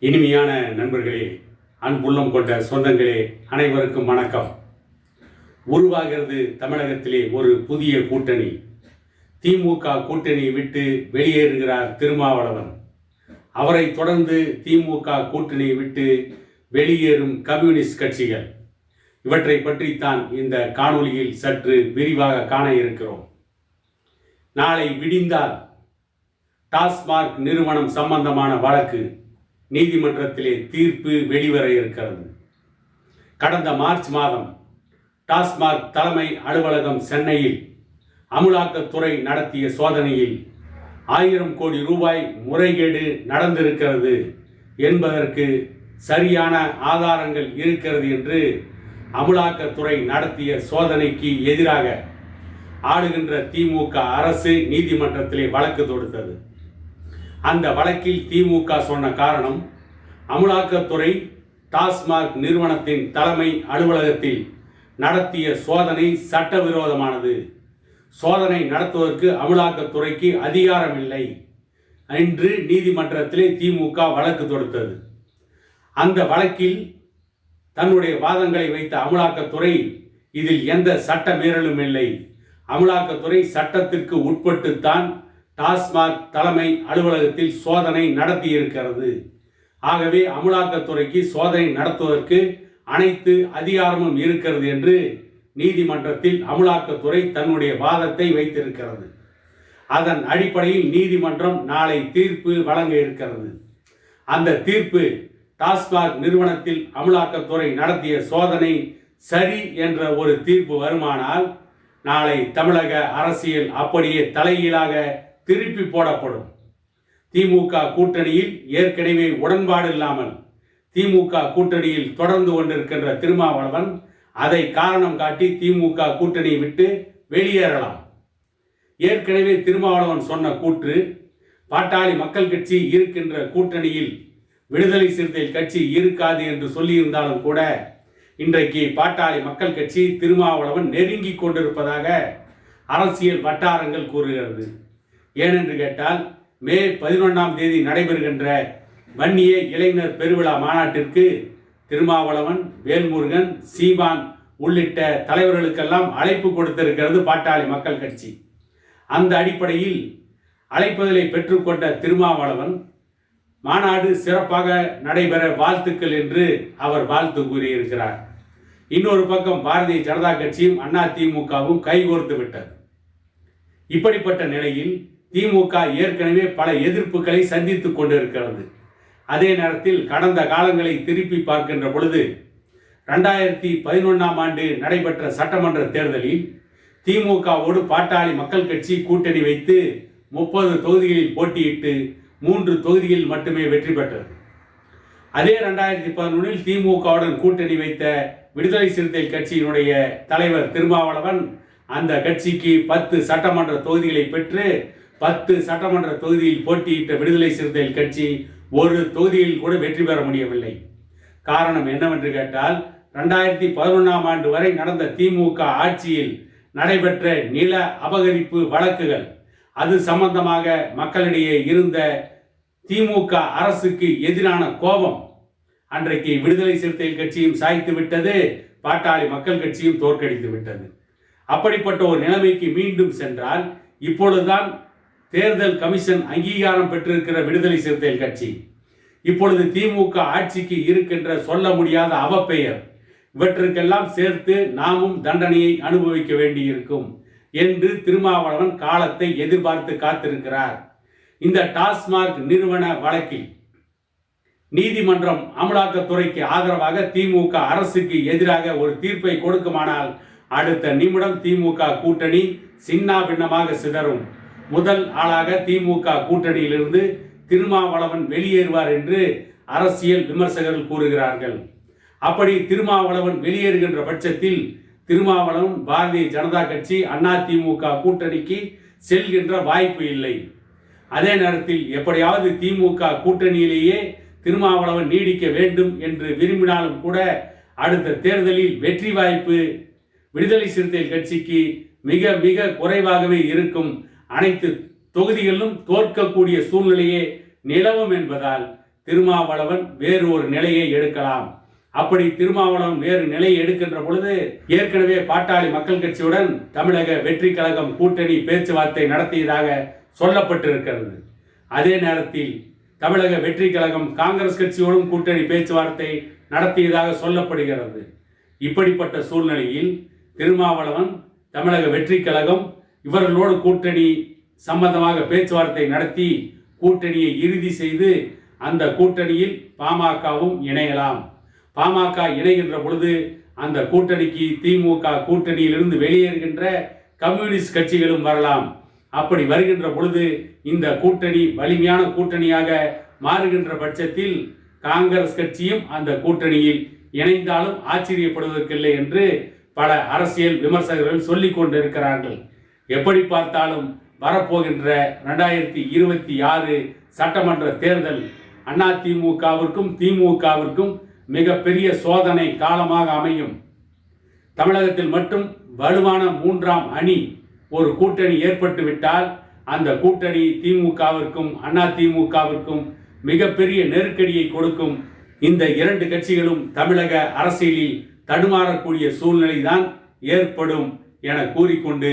இனிமையான நண்பர்களே அன்புள்ளம் கொண்ட சொந்தங்களே அனைவருக்கும் வணக்கம். உருவாகிறது தமிழகத்திலே ஒரு புதிய கூட்டணி. திமுக கூட்டணி விட்டு வெளியேறுகிறார் திருமாவளவன். அவரை தொடர்ந்து திமுக கூட்டணியை விட்டு வெளியேறும் கம்யூனிஸ்ட் கட்சிகள். இவற்றை பற்றித்தான் இந்த காணொலியில் சற்று விரிவாக காண இருக்கிறோம். நாளை விடிந்தால் டாஸ்மாக் நிறுவனம் சம்பந்தமான வழக்கு. நீதிமன்றத்திலே தீர்ப்பு வெளிவர இருக்கிறது. கடந்த மார்ச் மாதம் டாஸ்மாக் தலைமை அலுவலகம் சென்னையில் அமலாக்கத்துறை நடத்திய சோதனையில் ஆயிரம் கோடி ரூபாய் முறைகேடு நடந்திருக்கிறது என்பதற்கு சரியான ஆதாரங்கள் இருக்கிறது என்று அமலாக்கத்துறை நடத்திய சோதனைக்கு எதிராக ஆளுகின்ற திமுக அரசு நீதிமன்றத்திலே வழக்கு தொடுத்தது. அந்த வழக்கில் திமுக சொன்ன காரணம் அமலாக்கத்துறை டாஸ்மாக் நிறுவனத்தின் தலைமை அலுவலகத்தில் நடத்திய சோதனை சட்டவிரோதமானது. சோதனை நடத்துவதற்கு அமலாக்கத்துறைக்கு அதிகாரம் இல்லை என்று நீதிமன்றத்திலே திமுக வழக்கு தொடுத்தது. அந்த வழக்கில் தன்னுடைய வாதங்களை வைத்த அமலாக்கத்துறை இதில் எந்த சட்ட மீறலும் இல்லை. அமலாக்கத்துறை சட்டத்திற்கு உட்பட்டுத்தான் டாஸ்மாக் தலைமை அலுவலகத்தில் சோதனை நடத்தியிருக்கிறது. ஆகவே அமலாக்கத்துறைக்கு சோதனை நடத்துவதற்கு அனைத்து அதிகாரமும் இருக்கிறது என்று நீதிமன்றத்தில் அமலாக்கத்துறை தன்னுடைய வாதத்தை வைத்திருக்கிறது. அதன் அடிப்படையில் நீதிமன்றம் நாளை தீர்ப்பு வழங்க இருக்கிறது. அந்த தீர்ப்பு டாஸ்மாக் நிறுவனத்தில் அமலாக்கத்துறை நடத்திய சோதனை சரி என்ற ஒரு தீர்ப்பு வருமானால் நாளை தமிழக அரசியல் அப்படியே தலைகீழாக திருப்பி போடப்படும். திமுக கூட்டணியில் ஏற்கனவே உடன்பாடு இல்லாமல் திமுக கூட்டணியில் தொடர்ந்து கொண்டிருக்கின்ற திருமாவளவன் அதை காரணம் காட்டி திமுக கூட்டணியை விட்டு வெளியேறலாம். ஏற்கனவே திருமாவளவன் சொன்ன கூற்று பாட்டாளி மக்கள் கட்சி இருக்கின்ற கூட்டணியில் விடுதலை சிறுத்தைகள் கட்சி இருக்காது என்று சொல்லியிருந்தாலும் கூட இன்றைக்கு பாட்டாளி மக்கள் கட்சி திருமாவளவன் நெருங்கி கொண்டிருப்பதாக அரசியல் வட்டாரங்கள் கூறுகிறது. ஏனென்று கேட்டால் மே பதினொன்றாம் தேதி நடைபெறுகின்ற வன்னிய இளைஞர் பெருவிழா மாநாட்டிற்கு திருமாவளவன் வேல்முருகன் சீமான் உள்ளிட்ட தலைவர்களுக்கெல்லாம் அழைப்பு கொடுத்திருக்கிறது பாட்டாளி மக்கள் கட்சி. அந்த அடிப்படையில் அழைப்பதலை பெற்றுக்கொண்ட திருமாவளவன் மாநாடு சிறப்பாக நடைபெற வாழ்த்துக்கள் என்று அவர் வாழ்த்து கூறியிருக்கிறார். இன்னொரு பக்கம் பாரதிய ஜனதா கட்சியும் அண்ணா திமுகவும் கைகோர்த்து விட்டது. இப்படிப்பட்ட நிலையில் திமுக ஏற்கனவே பல எதிர்ப்புகளை சந்தித்து கொண்டிருக்கிறது. அதே நேரத்தில் கடந்த காலங்களை திருப்பி பார்க்கின்ற பொழுது ரெண்டாயிரத்தி பதினொன்றாம் ஆண்டு நடைபெற்ற சட்டமன்ற தேர்தலில் திமுகவோடு பாட்டாளி மக்கள் கட்சி கூட்டணி வைத்து முப்பது தொகுதிகளில் போட்டியிட்டு மூன்று தொகுதிகளில் மட்டுமே வெற்றி பெற்றது. அதே ரெண்டாயிரத்தி பதினொன்றில் திமுகவுடன் கூட்டணி வைத்த விடுதலை சிறுத்தை கட்சியினுடைய தலைவர் திருமாவளவன் அந்த கட்சிக்கு பத்து சட்டமன்ற தொகுதிகளை பெற்று பத்து சட்டமன்ற தொகுதியில் போட்டியிட்ட விடுதலை சிறுத்தைகள் கட்சி ஒரு தொகுதியில் கூட வெற்றி பெற முடியவில்லை. காரணம் என்னவென்று கேட்டால் ரெண்டாயிரத்தி பதினொன்றாம் ஆண்டு வரை நடந்த திமுக ஆட்சியில் நடைபெற்ற நில அபகரிப்பு வழக்குகள் அது சம்பந்தமாக மக்களிடையே இருந்த திமுக அரசுக்கு எதிரான கோபம் அன்றைக்கு விடுதலை சிறுத்தைகள் கட்சியும் சாய்த்து விட்டது பாட்டாளி மக்கள் கட்சியும் தோற்கடித்து விட்டது. அப்படிப்பட்ட ஒரு நிலைமைக்கு மீண்டும் சென்றால் இப்பொழுதுதான் தேர்தல் கமிஷன் அங்கீகாரம் பெற்றிருக்கிற விடுதலை சிறுத்தைகள் கட்சி. இப்பொழுது திமுக ஆட்சிக்கு இருக்கின்ற சொல்ல முடியாத அவப்பெயர். இவற்றுக்கெல்லாம் சேர்த்து நாமும் தண்டனையை அனுபவிக்க வேண்டியிருக்கும் என்று திருமாவளவன் காலத்தை எதிர்பார்த்து காத்திருக்கிறார். இந்த டாஸ்மாக் நிறுவன வழக்கில் நீதிமன்றம் அமலாக்கத்துறைக்கு ஆதரவாக திமுக அரசுக்கு எதிராக ஒரு தீர்ப்பை கொடுக்குமானால் அடுத்த நிமிடம் திமுக கூட்டணி சின்னா பின்னமாக சிதறும். முதல் ஆளாக திமுக கூட்டணியிலிருந்து திருமாவளவன் வெளியேறுவார் என்று அரசியல் விமர்சகர்கள் கூறுகிறார்கள். அப்படி திருமாவளவன் வெளியேறுகின்ற பட்சத்தில் திருமாவளவன் பாரதிய ஜனதா கட்சி அண்ணா திமுக கூட்டணிக்கு செல்கின்ற வாய்ப்பு இல்லை. அதே நேரத்தில் எப்படியாவது திமுக கூட்டணியிலேயே திருமாவளவன் நீடிக்க வேண்டும் என்று விரும்பினாலும் கூட அடுத்த தேர்தலில் வெற்றி வாய்ப்பு விடுதலை சிறுத்தைகள் கட்சிக்கு மிக மிக குறைவாகவே இருக்கும் அனைத்து தொகுதிகளிலும் தோற்கக்கூடிய சூழ்நிலையே நிலவும் என்பதால் திருமாவளவன் வேறு ஒரு நிலையை எடுக்கலாம். அப்படி திருமாவளவன் வேறு நிலையை எடுக்கின்ற பொழுது ஏற்கனவே பாட்டாளி மக்கள் கட்சியுடன் தமிழக வெற்றி கழகம் கூட்டணி பேச்சுவார்த்தை நடத்தியதாக சொல்லப்பட்டிருக்கிறது. அதே நேரத்தில் தமிழக வெற்றி கழகம் காங்கிரஸ் கட்சியோடும் கூட்டணி பேச்சுவார்த்தை நடத்தியதாக சொல்லப்படுகிறது. இப்படிப்பட்ட சூழ்நிலையில் திருமாவளவன் தமிழக வெற்றி கழகம் இவர்களோடு கூட்டணி சம்பந்தமாக பேச்சுவார்த்தை நடத்தி கூட்டணியை இறுதி செய்து அந்த கூட்டணியில் பாமகவும் இணையலாம். பாமக இணைகின்ற பொழுது அந்த கூட்டணிக்கு திமுக கூட்டணியிலிருந்து வெளியேறுகின்ற கம்யூனிஸ்ட் கட்சிகளும் வரலாம். அப்படி வருகின்ற பொழுது இந்த கூட்டணி வலிமையான கூட்டணியாக மாறுகின்ற பட்சத்தில் காங்கிரஸ் கட்சியும் அந்த கூட்டணியில் இணைந்தாலும் ஆச்சரியப்படுவதற்கில்லை என்று பல அரசியல் விமர்சகர்கள் சொல்லிக் கொண்டிருக்கிறார்கள் எப்படி பார்த்தாலும் வரப்போகின்ற ரெண்டாயிரத்தி இருபத்தி ஆறு சட்டமன்ற தேர்தல் அண்ணா திமுகவிற்கும் திமுகவிற்கும் மிகப்பெரிய சோதனை காலமாக அமையும். தமிழகத்தில் மட்டும் வலுவான மூன்றாம் அணி ஒரு கூட்டணி ஏற்பட்டுவிட்டால் அந்த கூட்டணி திமுகவிற்கும் அண்ணா திமுகவிற்கும் மிகப்பெரிய நெருக்கடியை கொடுக்கும். இந்த இரண்டு கட்சிகளும் தமிழக அரசியலில் தடுமாறக்கூடிய சூழ்நிலை தான் ஏற்படும் என கூறிக்கொண்டு